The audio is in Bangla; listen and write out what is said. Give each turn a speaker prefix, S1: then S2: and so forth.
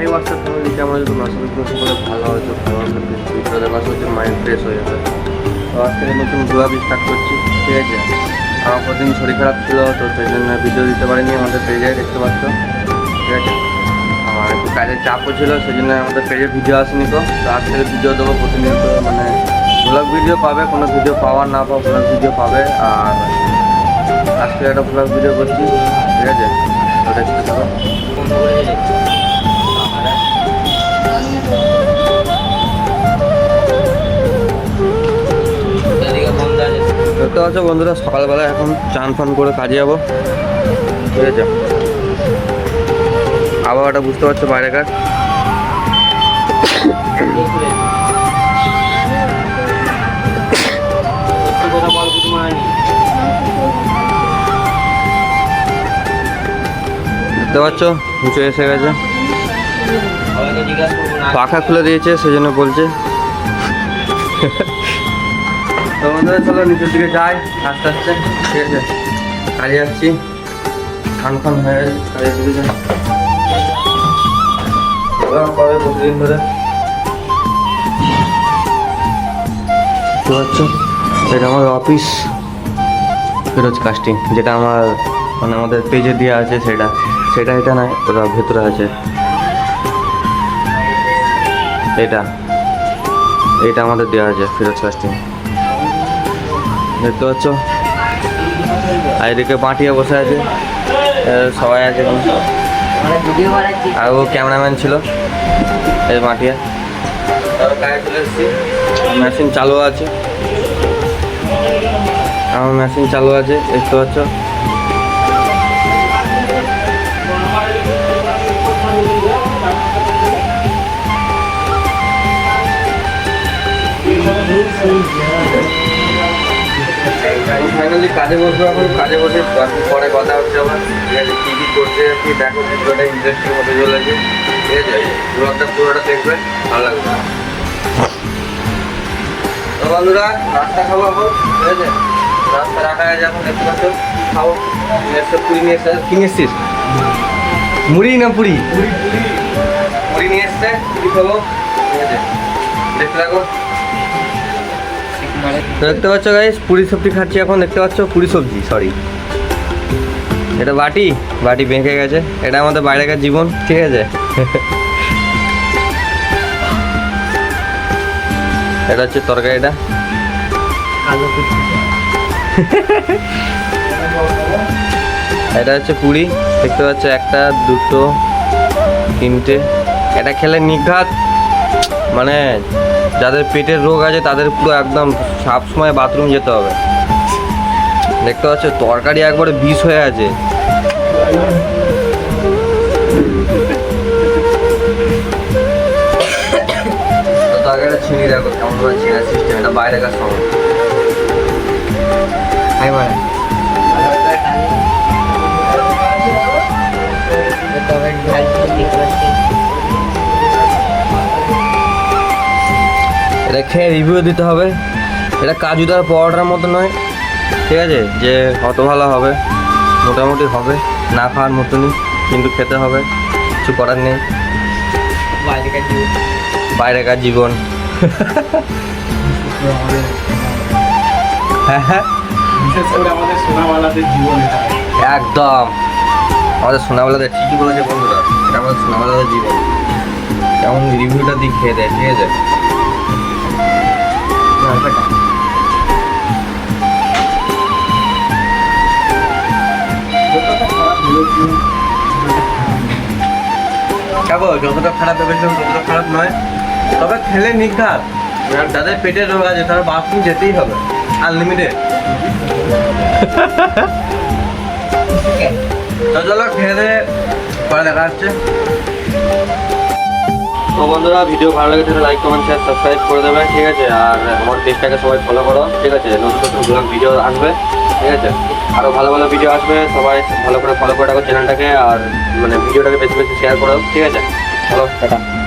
S1: এই বছর ফ্যামিলি কেমন আছে তোমরা সবাই কোনো সকলে ভালো হবে ভিডিওটা দেখা হচ্ছে মাইন্ড ফ্রেশ হয়ে যাবে তো আজ থেকে নতুন ব্লগ স্টার্ট করছি, ঠিক আছে? আমার প্রতিদিন শরীর খারাপ ছিল, তো সেই জন্য ভিডিও দিতে পারিনি, আমাদের পেজে দেখতে পাচ্ছ, ঠিক আছে? আমার একটু কাজের চাপও ছিল, সেই জন্য আমাদের পেজে ভিডিও আসেনি তো। তো আজ থেকে ভিডিও দেবো প্রতিনিয়ত মানে ব্লগ ভিডিও পাবে, কোনো ভিডিও পাওয়ার না পাওয়া ব্লগ ভিডিও পাবে, আর আজকে একটা ব্লগ ভিডিও করছি, ঠিক আছে? তো দেখতে থাকো। দেখতে পাচ্ছ বন্ধুরা সকালবেলা এখন চান ফান করে কাজে যাব। ঠিক আছে? আবহাওয়াটা বুঝতে পারছ বাইরেকার? দেখতে পাচ্ছ নিচে এসে গেছে। পাখা খুলে দিয়েছে সেই জন্য বলছে। তো চলো নিচের দিকে যাই। আস্তে আস্তে, ঠিক আছে। কাজে যাচ্ছি খান খান হয়ে গেছে দিকে যাই। করে প্রতিদিন ধরে? এটা আমার অফিস ফিরোজ কাস্টিং যেটা আমার মানে আমাদের পেজে দেওয়া আছে সেটা। সেটা এটা নয়, ওটা ভেতরে আছে। এটা। এটা আমাদের দেওয়া আছে ফিরোজ কাস্টিং দেখতে পাচ্ছ? আর এদিকে পাঠিয়ে বসে আছে। সবাই আছে। আর ও ক্যামেরাম্যান ছিল। এই মাটিয়া মেশিন চালু আছে। আমার মেশিন চালু আছে, দেখতে পাচ্ছ? ফাইনালি কাজে বসবো এখন। কাজে বসে পরে কথা হচ্ছে আবার ঠিক আছে কী কী করছে কি দেখো ভিডিওটা ইন্টারেস্টিং হতে চলেছে। ঠিক আছে ব্লগটা পুরোটা দেখবে ভালো লাগবে। তো বন্ধুরা রাস্তা খাব এখন। ঠিক আছে রাস্তা রাখা আছে এখন দেখতে পাচ্ছ। খাব। এসে পুরি নিয়ে এসে। কি নিয়ে এসছিস? মুড়ি না পুরি। মুড়ি নিয়ে এসছে পুরি খাব। ঠিক আছে দেখতে থাকো। তো দেখতে পাচ্ছ গাইস পুরি সবজি খাচ্ছি এখন, দেখতে পাচ্ছ পুরি সবজি সরি এটা বাটি বাটি বেঁকে গেছে। এটা আমাদের বাইরেকার জীবন, ঠিক আছে? এটা হচ্ছে তরকারিটা। এটা হচ্ছে পুরি, দেখতে পাচ্ছ একটা, দুটো, তিনটে। এটা খেলে নিঘাত। মানে যাদের পেটের রোগ আছে তাদের পুরো একদম সব সময় বাথরুম যেতে হবে। দেখতে পাচ্ছ, তরকারি একবারে বিষ হয়ে আছে। তরকারিটা ছিঁড়ি দেখো কেমন করে সিস্টেম, এটা বাইরে কাজ খেয়ে রিভিউ দিতে হবে। এটা কাজুদার পরোটার মতো নয় ঠিক আছে? যে অত ভালো হবে মোটামুটি হবে। না খাওয়ার মতনই কিন্তু খেতে হবে। কিছু করার নেই। বাইরেকার জীবন। হ্যাঁ হ্যাঁ।
S2: বিশেষ করে আমাদের সোনাওয়ালাদের জীবন
S1: একদম। আমাদের সোনাবেলাদের ঠিকই বলেছে বন্ধুরা এটা আমাদের সোনাবেলাদের জীবন। কেমন রিভিউটা দিয়ে খেয়ে দেয় ঠিক আছে? এটা- খাব, যতটা খারাপ ভেবেছিলাম ততটা খারাপ নয়। তবে খেলে নিঘাত যাদের পেটের রোগ আছে, তারা বাথরুম যেতেই হবে। আনলিমিটেড তো চলো, খেয়ে পরে দেখা হচ্ছে। তো বন্ধুরা, ভিডিও ভালো লাগে তাহলে লাইক কমেন্ট শেয়ার সাবস্ক্রাইব করে দেবে, ঠিক আছে? আর আমার পেজটাকে সবাই ফলো করো, ঠিক আছে? নতুন নতুন ব্লগ ভিডিও আসবে ঠিক আছে? আরও ভালো ভালো ভিডিও আসবে, সবাই ভালো করে ফলো করে রাখো চ্যানেলটাকে আর মানে ভিডিওটাকে বেশি বেশি শেয়ার করো ঠিক আছে? চলো, টাটা।